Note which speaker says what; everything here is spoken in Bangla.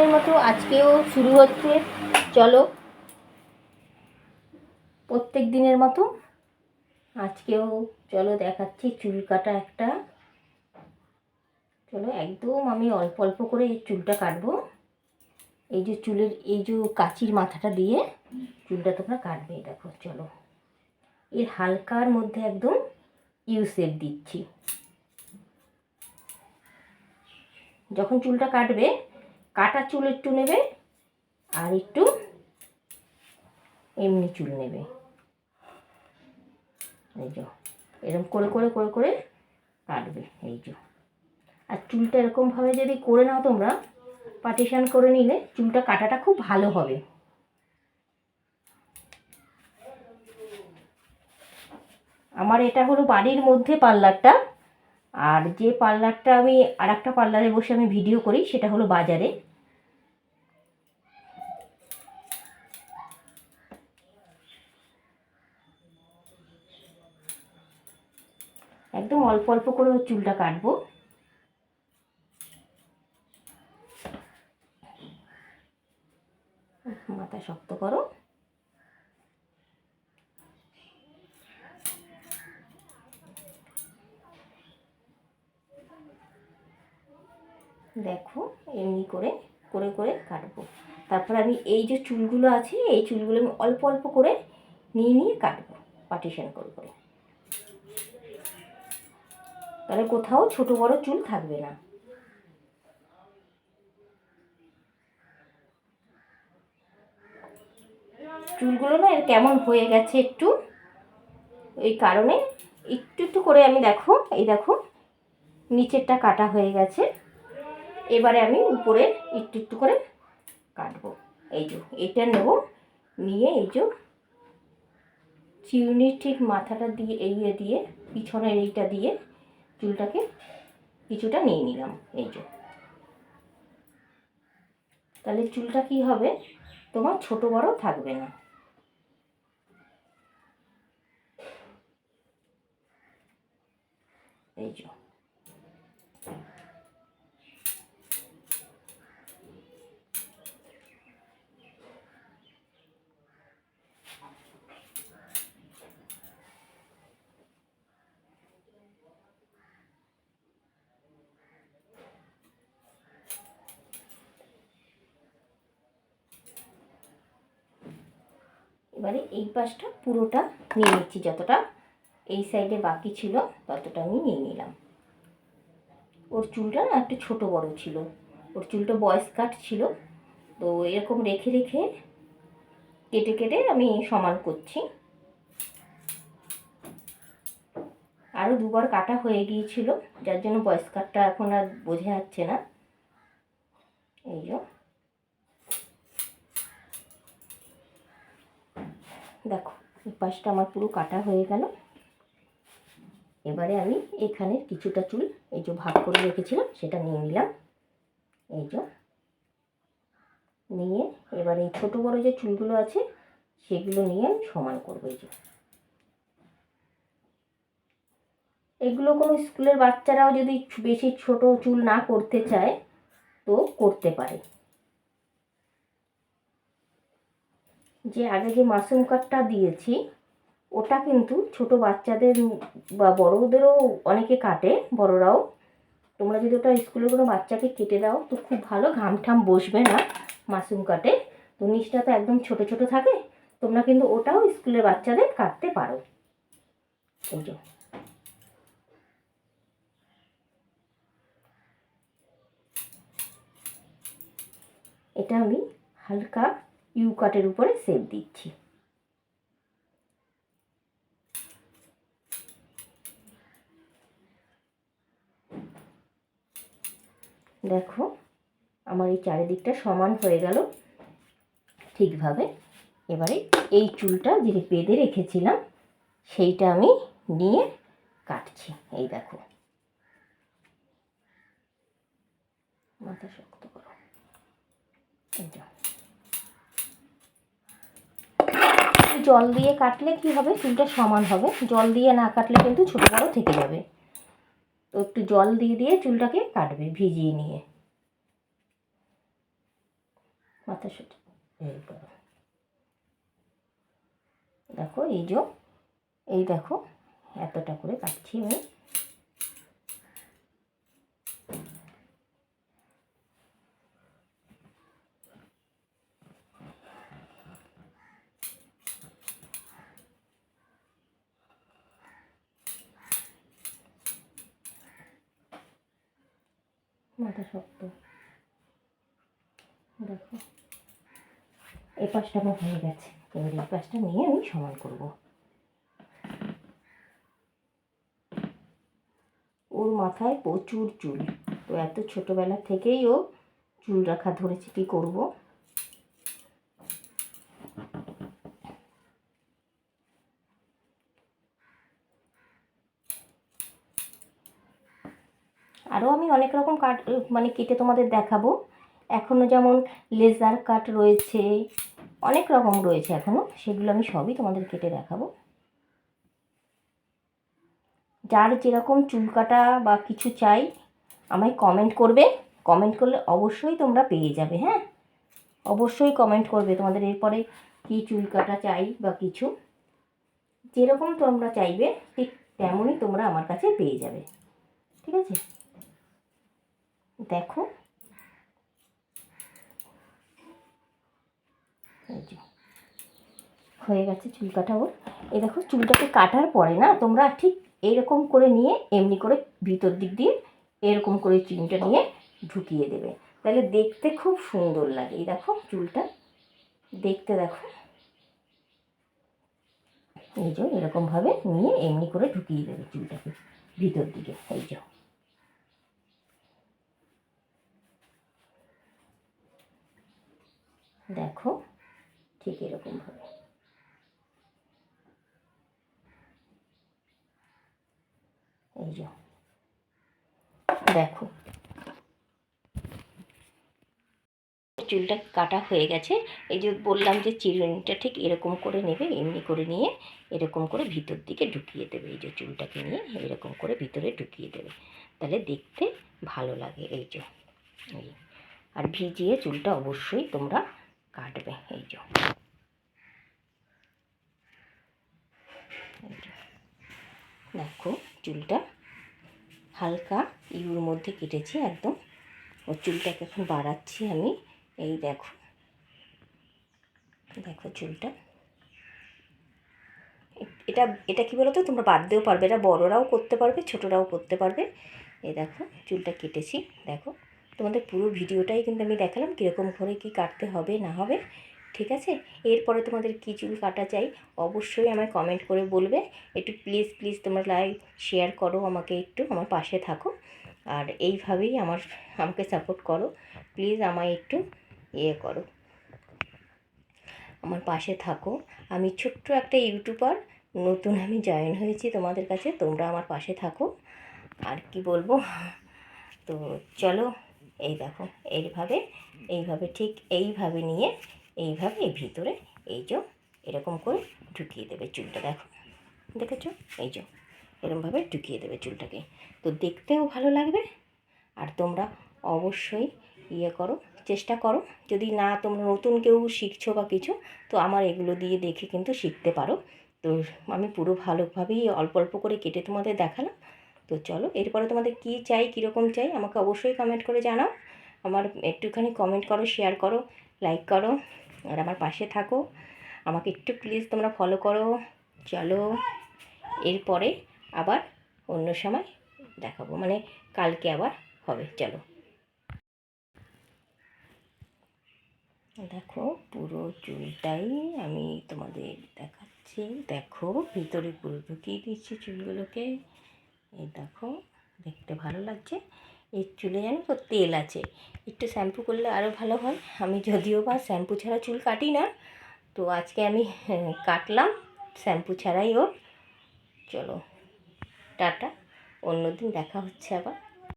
Speaker 1: দিনের মতো আজকেও শুরু হচ্ছে। চলো, প্রত্যেক দিনের মতো আজকেও চলো দেখাচ্ছি চুল কাটা একটা। চলো, একদম আমি অল্প অল্প করে এই চুলটা কাটবো। এই যে চুলের, এই যে কাচির মাথাটা দিয়ে চুলটা তোমরা কাটবে দেখো, চলো। এর হালকার মধ্যে একদম ইউ শেপ দিচ্ছি। যখন চুলটা কাটবে কাটা চুল একটু নেবে আর একটু এমনি চুল নেবে। এই যে এরকম করে করে করে করে কাটবে, এই যে। আর চুলটা এরকমভাবে যদি করে নাও তোমরা পার্টিশান করে নিলে চুলটা কাটাটা খুব ভালো হবে। আমার এটা হলো বাড়ির মধ্যে পার্লারটা। আর যে পার্লারটা আমি আর একটা পার্লারে বসে আমি ভিডিও করি, সেটা হলো বাজারে। একদম অল্প অল্প করে চুলটা কাটবো। মাথা শক্ত করো। দেখো, এমনি করে করে করে কাটবো। তারপর আমি এই যে চুলগুলো আছে, এই চুলগুলো আমি অল্প অল্প করে নিয়ে নিয়ে কাটবো পার্টিশন করে করে তাহলে কোথাও ছোট, বড় চুল থাকবে না। চুলগুলো না এর কেমন হয়ে গেছে একটু, ওই কারণে একটু একটু করে আমি দেখো, এই দেখো, নিচেরটা কাটা হয়ে গেছে। এবারে আমি উপরে একটু একটু করে কাটবো। এই যে, এটা নেব। নিয়ে এই যে চিউনির ঠিক মাথাটা দিয়ে এগিয়ে দিয়ে, পিছনের এইটা দিয়ে চুলটাকে কিছুটা নিয়ে নিলাম। এই যে। তাহলে চুলটা কি হবে? তোমার ছোট বড় থাকবে না। এই যে। এবারে এই পাশটা পুরোটা নিয়ে নিচ্ছি। যতটা এই সাইডে বাকি ছিল, ততটা আমি নিয়ে নিলাম। ওর চুলটা না একটু ছোটো বড় ছিল। ওর চুলটা বয়স কাট ছিল। তো এরকম রেখে রেখে কেটে কেটে আমি সমান করছি। আরও দুবার কাটা হয়ে গিয়েছিল, যার জন্য বয়স কাটটা এখন আর বোঝা যাচ্ছে না। এই যে। দেখো এই পাশটা আমার পুরো কাটা হয়ে গেল। এবারে আমি এখানে কিছুটা চুল, এই যে ভাগ করে রেখেছিলাম, সেটা নিয়ে নিলাম। এই যে নিয়ে এবারে এই ছোটো বড়ো যে চুলগুলো আছে, সেগুলো নিয়ে আমি সমান করব, এই যে। এগুলো কোনো স্কুলের বাচ্চারাও যদি বেশি ছোট চুল না করতে চায়, তো করতে পারে। যে আগে যে মাশরুম কাটটা দিয়েছি, ওটা কিন্তু ছোট বাচ্চাদের বা বড়োদেরও অনেকে কাটে, বড়রাও। তোমরা যদি ওটা স্কুলের কোনো বাচ্চাকে কেটে দাও, তো খুব ভালো ঘাম ঠাম বসবে না মাশরুম কাটে। তো নিচটা তো একদম ছোট ছোট থাকে, তোমরা কিন্তু ওটাও স্কুলের বাচ্চাদের কাটতে পারো। এই এটা আমি হালকা ইউ কাটের উপরে সেপ দিচ্ছি। দেখো, আমার এই চারিদিকটা সমান হয়ে গেল। ঠিকভাবে। এবারে এই চুলটা যে বেঁধে রেখেছিলাম, সেইটা আমি নিয়ে কাটছি। এই দেখো। মাথা শক্ত করো এই যা জল দিয়ে কাটলে কি হবে? চুলটা সমান হবে। জল দিয়ে না কাটলে কিন্তু ছোটো বড়ো থেকে যাবে। তো একটু জল দিয়ে দিয়ে চুলটাকে কাটবে ভিজিয়ে নিয়ে। মাথা সুটি দেখো, এই যে, এই দেখো, এতটা করে কাটছি আমি। মাথা শক্ত। দেখো, এই পাশটা আমার হয়ে গেছে। এবার এই পাশটা নিয়ে আমি সমান করব। ওর মাথায় প্রচুর চুল। তো এত ছোটোবেলা থেকেই ও চুল রাখা ধরেছে, কি করব আরও আমি অনেক রকম কাট মানে কেটে তোমাদের দেখাবো। এখনও যেমন লেজার কাট রয়েছে, অনেক রকম রয়েছে এখনও সেগুলো আমি সবই তোমাদের কেটে দেখাবো। যার যেরকম চুল কাটা বা কিছু চাই, আমায় কমেন্ট করবে। কমেন্ট করলে অবশ্যই তোমরা পেয়ে যাবে হ্যাঁ? অবশ্যই কমেন্ট করবে তোমাদের এরপরে কী চুল কাটা চাই বা কিছু। যেরকম তোমরা চাইবে, ঠিক তেমনই তোমরা আমার কাছে পেয়ে যাবে। ঠিক আছে? দেখো। এই যে, হয়ে গেছে চুল কাটা ওর। এই দেখো, চুলটাকে কাটার পরে না, তোমরা ঠিক এরকম করে নিয়ে, এমনি করে ভিতর দিক দিয়ে এরকম করে চুলটা নিয়ে ঢুকিয়ে দেবে। তাহলে দেখতে খুব সুন্দর লাগে। এই দেখো চুলটা, দেখতে দেখো। এই যে, এরকমভাবে নিয়ে এমনি করে ঢুকিয়ে দেবে চুলটাকে ভিতর দিকে। এই যে। দেখো ঠিক এরকমভাবে এই যে, দেখো। চুলটা কাটা হয়ে গেছে, এই যে বললাম যে চিরুনিটা ঠিক এরকম করে নেবে, এমনি করে নিয়ে এরকম করে ভিতর দিকে ঢুকিয়ে দেবে, এই যে চুলটাকে নিয়ে এরকম করে ভিতরে ঢুকিয়ে দেবে। তাহলে দেখতে ভালো লাগে, এই যে, এই। আর ভিজিয়ে চুলটা অবশ্যই তোমরা কাটবে, এই যে। দেখো, চুলটা হালকা ইউর মধ্যে কেটেছি একদম। ও চুলটাকে এখন বাড়াচ্ছি আমি। এই দেখো। দেখো চুলটা। এটা এটা কি বলতো? তোমরা বাদ দিয়েও পারবে। এটা বড়রাও করতে পারবে, ছোটরাও করতে পারবে। এই দেখো, চুলটা কেটেছি। দেখো। তোমাদের পুরো ভিডিওটাই কিন্তু আমি দেখালাম কীরকম করে কি কাটতে হবে, না হবে, ঠিক আছে? এরপরে তোমাদের কী চুল কাটা চাই অবশ্যই আমায় কমেন্ট করে বলবে। একটু প্লিজ প্লিজ তোমরা লাইক শেয়ার করো আমাকে একটু, আমার পাশে থাকো। আর এইভাবেই আমার, আমাকে সাপোর্ট করো। প্লিজ আমায় একটু ইয়ে করো। আমার পাশে থাকো। আমি ছোট্ট একটা ইউটিউবার নতুন আমি জয়েন হয়েছি তোমাদের কাছে, তোমরা আমার পাশে থাকো। আর কি বলব? তো চলো এই দেখো এইভাবে এইভাবে ঠিক এইভাবে নিয়ে এইভাবে এই ভিতরে এই যে এরকম করে ঢুকিয়ে দেবে চুলটা দেখো। দেখেছ? এই যে এরকমভাবে ঢুকিয়ে দেবে চুলটাকে। তো দেখতেও ভালো লাগবে। আর তোমরা অবশ্যই ইয়ে করো চেষ্টা করো। যদি না তোমরা নতুন কেউ শিখছো বা কিছু তো আমার এগুলো দিয়ে দেখে কিন্তু শিখতে পারো। তো আমি পুরো ভালোভাবেই অল্প অল্প করে কেটে তোমাদের দেখালাম। তো চলো, এরপরে তোমাদের কী চাই, কীরকম চাই, আমাকে অবশ্যই কমেন্ট করে জানাও। আমার একটুখানি কমেন্ট করো শেয়ার করো লাইক করো, আর আমার পাশে থাকো। আমাকে একটু প্লিজ তোমরা ফলো করো। চলো, এরপরে আবার অন্য সময় দেখাবো মানে কালকে আবার হবে, চলো। দেখো, পুরো চুলটাই আমি তোমাদের দেখাচ্ছি। দেখো, ভিতরে পুরো ঢুকিয়ে দিচ্ছি চুলগুলোকে। এই দেখো দেখতে ভালো লাগছে। এই চুলে জানো তো তেল আছে। একটু শ্যাম্পু করলে আরও ভালো হয়। আমি যদিও বা শ্যাম্পু ছাড়া চুল কাটি না তো আজকে আমি হ্যাঁ, কাটলাম। শ্যাম্পু ছাড়াই ওর চলো টাটা। অন্যদিন দেখা হচ্ছে আবার।